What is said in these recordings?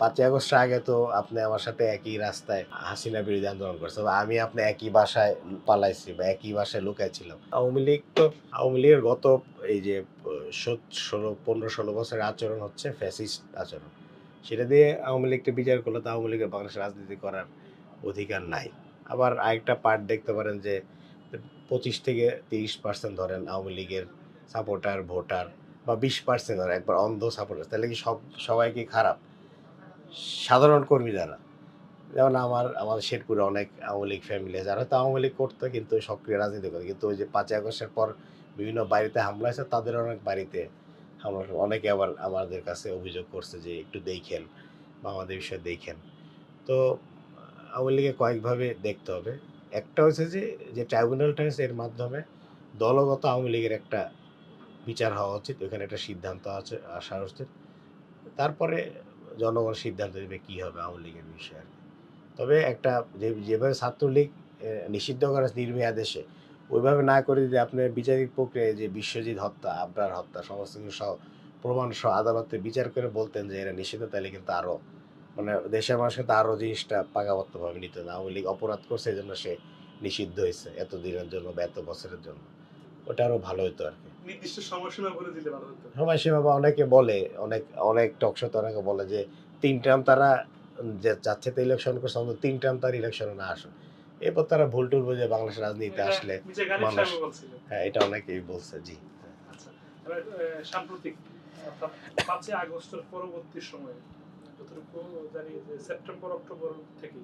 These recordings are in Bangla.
পাঁচই আগস্ট আগে তো আপনি আমার সাথে একই রাস্তায় হাসিনা বিরোধী আন্দোলন করছেন আমি আপনি একই বাসায় পালাইছি বা একই বাসায় লুকাইছিলাম আওয়ামী লীগ তো, আওয়ামী লীগের গত এই যে ষোলো পনেরো, ষোলো বছরের আচরণ হচ্ছে ফ্যাসিস্ট আচরণ। সেটা দিয়ে আওয়ামী লীগকে বিচার করলে তো আওয়ামী লীগের বাংলাদেশের রাজনীতি করার অধিকার নাই। আবার আরেকটা পার্ট দেখতে পারেন যে, পঁচিশ থেকে তিরিশ পার্সেন্ট ধরেন আওয়ামী লীগের সাপোর্টার ভোটার বা বিশ পার্সেন্ট ধরেন একবার অন্ধ সাপোর্টার তাহলে কি সব, সবাই কি খারাপ? সাধারণ কর্মী যারা। যেমন আমার আমাদের শেরপুরে অনেক আওয়ামী লীগ ফ্যামিলি আছে। যারা হয়তো আওয়ামী লীগ করতো কিন্তু সক্রিয় রাজনীতি করে কিন্তু ওই যে পাঁচই আগস্টের পর বিভিন্ন বাড়িতে হামলা হয়েছে, তাদের অনেক বাড়িতে হামলা অনেকে আবার আমাদের কাছে অভিযোগ করছে যে একটু দেখেন বা আমাদের বিষয়ে দেখেন। তো আওয়ামী লীগে কয়েকভাবে দেখতে হবে। একটা হচ্ছে যে যে ট্রাইব্যুনালটা হয়েছে এর মাধ্যমে দলগত আওয়ামী লীগের একটা বিচার হওয়া উচিত। ওখানে একটা সিদ্ধান্ত আছে আসা উচিত। তারপরে জনগণ সিদ্ধান্ত দেবে কী হবে আওয়ামী লীগের বিষয়ে আর। তবে একটা যে, যেভাবে ছাত্রলীগ নিষিদ্ধ করা হয়েছে নির্মেয়াদেশে ওইভাবে না করে যদি আপনি বিচারিক প্রক্রিয়ায় যে বিশ্বজিৎ হত্যা, আবরার হত্যা, সমস্ত কিছু সহ প্রমাণ সহ আদালতে বিচার করে বলতেন যে এরা নিষিদ্ধ, তাহলে কিন্তু আরও মানে দেশের মানুষ কিন্তু আরও জিনিসটা পাকাপোক্তভাবে নিত না আওয়ামী লীগ অপরাধ করছে এই জন্য সে নিষিদ্ধ হয়েছে এত দিনের জন্য বা এত বছরের জন্য ওটা আরও ভালো হতো আর কি। নির্দিষ্ট সময়সীমা বলে দিলে ভালো হতো। সময়সীমা বা অনেকে বলে অনেক অনেক টকশোতে অনেকে বলে যে তিন টার্ম তারা যে যাচ্ছে তো ইলেকশন করছে অন্তত তিন টার্ম তার ইলেকশনে না আসুন এরপর তারা ভুল টুল বুঝে বাংলাদেশের রাজনীতিতে আসলে মানুষ- হ্যাঁ এটা অনেকেই বলছে জি। আচ্ছা সাম্প্রতিক পাঁচই আগস্টের পরবর্তী সময়ে যতটুকু জানি যে সেপ্টেম্বর অক্টোবর থেকে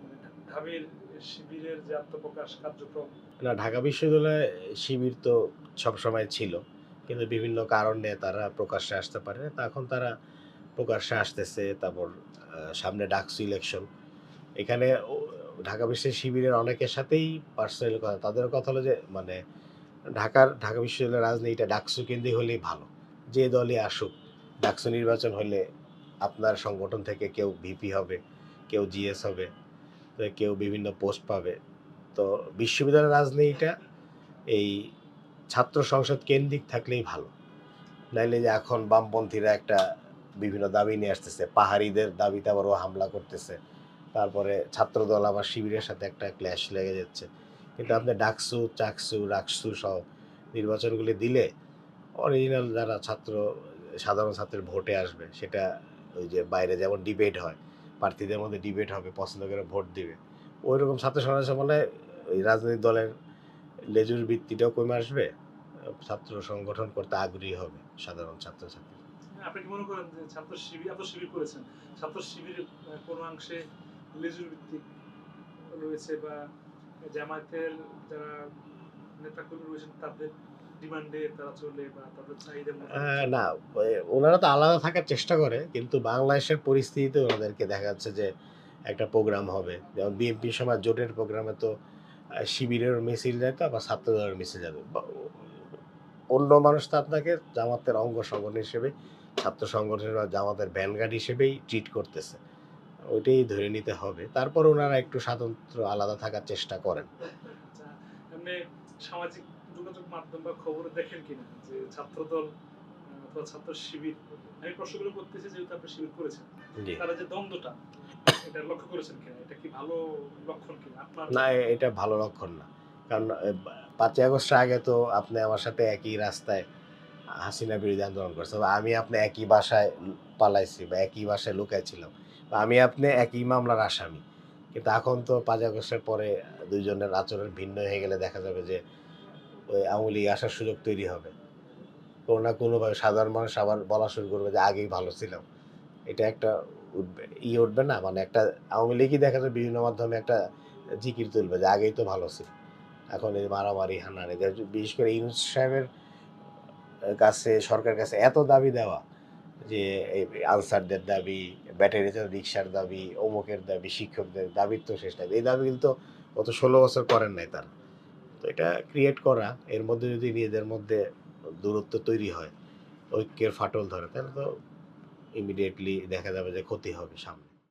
মানে ঢাবির শিবিরের যে আত্মপ্রকাশ কার্যক্রম। না, ঢাকা বিশ্ববিদ্যালয়ে শিবির তো সবসময় ছিল, কিন্তু বিভিন্ন কারণে তারা প্রকাশ্যে আসতে পারে। তা এখন তারা প্রকাশ্যে আসতেছে, তারপর সামনে ডাকসু ইলেকশন এখানে ঢাকা বিশ্বের শিবিরের অনেকের সাথেই পার্সোনাল কথা, তাদের কথা হলো যে মানে ঢাকার, ঢাকা বিশ্ববিদ্যালয়ের রাজনীতিটা ডাকসু কেন্দ্রিক হলেই ভালো। যে দলই আসুক, ডাকসু নির্বাচন হলে আপনার সংগঠন থেকে কেউ ভিপি হবে, কেউ জিএস হবে কেউ বিভিন্ন পোস্ট পাবে। তো বিশ্ববিদ্যালয়ের রাজনীতিটা এই ছাত্র সংসদ কেন্দ্রিক থাকলেই ভালো। নাইলে যে এখন বামপন্থীরা একটা বিভিন্ন দাবি নিয়ে আসতেছে, পাহাড়িদের দাবিতে আবার ও হামলা করতেছে। তারপরে ছাত্রদল আবার শিবিরের সাথে একটা ক্ল্যাশ লেগে যাচ্ছে। কিন্তু আপনি ডাকসু, চাকসু, রাকসু সহ নির্বাচনগুলি দিলে অরিজিনাল যারা ছাত্র, সাধারণ ছাত্রের ভোটে আসবে, সেটা ওই যে বাইরে যেমন ডিবেট হয় প্রার্থীদের মধ্যে ডিবেট হবে, পছন্দ করে ভোট দিবে। ওই রকম ছাত্র সমাজের মানে ওই রাজনৈতিক দলের লেজুর ভিত্তিটাও কমে আসবে, ছাত্র সংগঠন করতে আগ্রহী হবে সাধারণ ছাত্রছাত্রী। আপনি কি মনে করেন যে ছাত্র শিবির শিবির ছাত্র কোনো অংশে লেজুর রয়েছে বা যারা নেতাকর্মী রয়েছেন তাদের ডিমান্ডে তারা চলে বা তাদের চাহিদা না ওনারা তো আলাদা থাকার চেষ্টা করে কিন্তু বাংলাদেশের পরিস্থিতিতে ওনাদেরকে দেখা যাচ্ছে যে একটা প্রোগ্রাম হবে। যেমন বিএনপির সময় জোটের প্রোগ্রামে তো শিবিরের মিছিল যেত আবার ছাত্রদলের মিছিল যাবে। অন্য মানুষ তো আপনাকে জামাতের অঙ্গ সংগঠন হিসেবে ছাত্র সংগঠন বা জামাতের ভ্যানগার্ড হিসেবেই ট্রিট করতেছে। ওইটাই ধরে নিতে হবে। তারপর ওনারা একটু স্বাতন্ত্র আলাদা থাকার চেষ্টা করেন। আচ্ছা, সামাজিক যোগাযোগ মাধ্যম বা খবরে দেখেন কিনা? যে ছাত্রদল আহ, অথবা ছাত্র শিবির। আমি প্রশ্নগুলো করতেছি যেহেতু আপনি শিবির করেছেন। তারা যে দ্বন্দ্বটা এটা লক্ষ্য করেছেন কিনা? এটা কি ভালো লক্ষণ কিনা? আপনার না এটা ভালো লক্ষণ না। কারণ পাঁচই আগস্টের আগে তো আপনি আমার সাথে একই রাস্তায় হাসিনা বিরোধী আন্দোলন করছেন বা আমি আপনি একই বাসায় পালাইছি বা একই বাসায় লুকাইছিলাম বা আমি আপনি একই মামলার আসামি। কিন্তু এখন তো পাঁচ আগস্টের পরে দুইজনের আচরণ ভিন্ন হয়ে গেলে দেখা যাবে যে ওই আসার সুযোগ তৈরি হবে। কোনো না কোনোভাবে সাধারণ মানুষ আবার বলা শুরু করবে যে আগেই ভালো ছিলাম। এটা একটা উঠবে, ই উঠবে না মানে একটা আওয়ামী লীগই দেখা যায় বিভিন্ন মাধ্যমে একটা জিকির তুলবে যে আগেই তো ভালো ছিল এখন এই মারামারি হানানি যে বিশেষ করে ইউনুস সাহেবের কাছে, সরকারের কাছে এত দাবি দেওয়া যে আনসারদের দাবি, ব্যাটারি রিক্সার দাবি, অমুকের দাবি, শিক্ষকদের দাবির তো শেষ নাই। এই দাবি কিন্তু গত ষোলো বছর করেন নাই তার। তো এটা ক্রিয়েট করা, এর মধ্যে যদি নিজেদের মধ্যে দূরত্ব তৈরি হয়, ঐক্যের ফাটল ধরে, তাহলে তো ইমিডিয়েটলি দেখা যাবে যে ক্ষতি হবে সামনে।